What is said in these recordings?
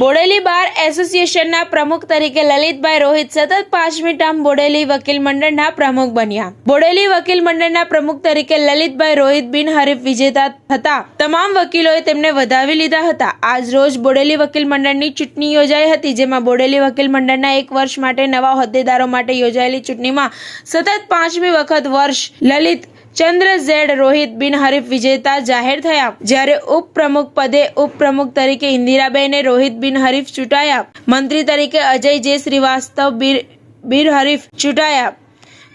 બોડેલી બાર એસોસિએશનના પ્રમુખ તરીકે લલિતભાઈ રોહિત સતત પાંચમી ટર્મ બોડેલી વકીલ મંડળના પ્રમુખ બન્યા. બોડેલી વકીલ મંડળના પ્રમુખ તરીકે લલિતભાઈ રોહિત બિનહરીફ વિજેતા હતા. તમામ વકીલોએ તેમને વધાવી લીધા હતા. આજ રોજ બોડેલી વકીલ મંડળની ચૂંટણી યોજાઈ હતી, જેમાં બોડેલી વકીલ મંડળના એક વર્ષ માટે નવા હોદ્દેદારો માટે યોજાયેલી ચૂંટણીમાં સતત પાંચમી વખત વર્ષ લલિત ચંદ્ર ઝેડ રોહિત બિનહરીફ વિજેતા જાહેર થયા. જ્યારે ઉપપ્રમુખ પદે ઉપપ્રમુખ તરીકે ઇન્દિરાબેને રોહિત બિનહરીફ ચૂંટાયા. મંત્રી તરીકે અજય જે શ્રીવાસ્તવ બિર બિનહરીફ ચૂંટાયા.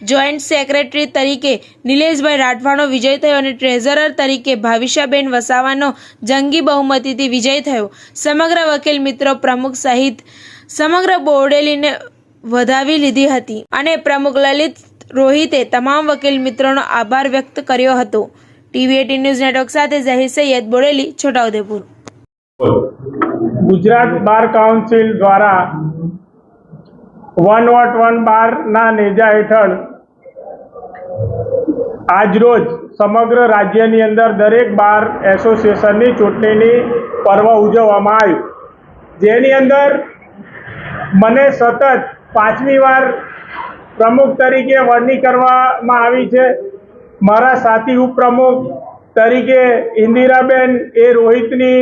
જોઈન્ટ સેક્રેટરી તરીકે નિલેશભાઈ રાઠવાનો વિજય થયો અને ટ્રેઝરર તરીકે ભાવિશાબેન વસાવાનો જંગી બહુમતીથી વિજય થયો. સમગ્ર વકીલ મિત્રો પ્રમુખ સહિત સમગ્ર બોર્ડેલીને વધાવી લીધી હતી. અને પ્રમુખ લલિત રોહિતે તમામ વકીલ મિત્રોનો આભાર વ્યક્ત કર્યો હતો. ટીવી એટી ન્યૂઝ નેટવર્ક સાથે ઝહીર સૈયદ બોડેલી, છોટાઉદેપુર. ગુજરાત બાર કાઉન્સિલ દ્વારા વન વોટ વન બારના નેજા હેઠળ આજરોજ સમગ્ર રાજ્યની અંદર દરેક બાર એસોસિએશનની ચૂંટણીની પર્વ ઉજવવામાં આવ્યું જેની અંદર મને સતત પાંચમી વાર પ્રમુખ તરીકે વરણી કરવામાં આવી છે. મારા સાથી ઉપપ્રમુખ તરીકે ઇન્દિરાબેન એ રોહિતની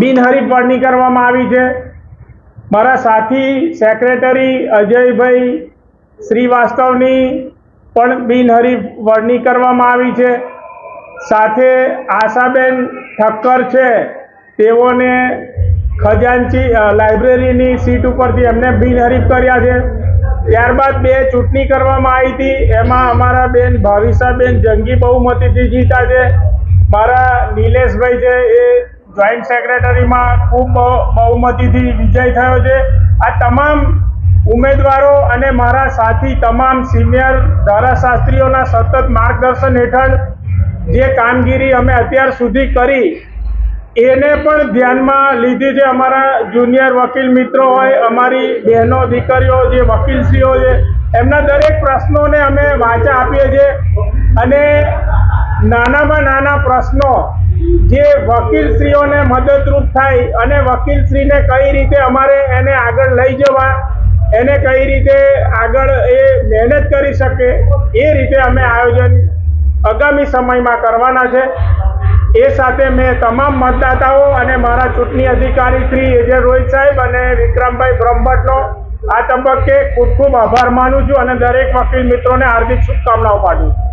બિનહરીફ વરણી કરવામાં આવી છે. મારા સાથી સેક્રેટરી અજયભાઈ શ્રીવાસ્તવની પણ બિનહરીફ વરણી કરવામાં આવી છે. સાથે આશાબેન ઠક્કર છે. તેઓને ખજાનચી લાઇબ્રેરીની સીટ ઉપરથી એમને બિનહરીફ કર્યા છે. ત્યારબાદ બે ચૂંટણી કરવામાં આવી હતી. એમાં અમારા બેન ભાવિસાબેન જંગી બહુમતીથી જીતા છે. મારા નિલેશભાઈ છે, એ જોઈન્ટ સેક્રેટરીમાં ખૂબ બહુમતીથી વિજય થયો છે. આ તમામ ઉમેદવારો અને મારા સાથી તમામ સિનિયર ધારાશાસ્ત્રીઓના સતત માર્ગદર્શન હેઠળ જે કામગીરી અમે અત્યાર સુધી કરી એને પણ ધ્યાનમાં લીધી છે અમારા જુનિયર વકીલ મિત્રો હોય, અમારી બહેનો, દીકરીઓ જે વકીલશ્રીઓ છે, એમના દરેક પ્રશ્નોને અમે વાંચા આપીએ છીએ. અને નાનામાં નાના પ્રશ્નો, જે વકીલશ્રીઓને મદદરૂપ થાય અને વકીલશ્રીને કઈ રીતે અમારે એને આગળ લઈ જવા, એને કઈ રીતે આગળ એ મહેનત કરી શકે, એ રીતે અમે આયોજન આગામી સમયમાં કરવાના છે. એ સાથે મેં તમામ મતદાતાઓ અને મારા ચૂંટણી અધિકારી શ્રી એજે રોહિત સાહેબ અને વિક્રમભાઈ બ્રહ્મભટ્ટનો આ તબક્કે ખૂબ ખૂબ આભાર માનું છું અને દરેક વકીલ મિત્રોને હાર્દિક શુભકામનાઓ પાઠવું છું.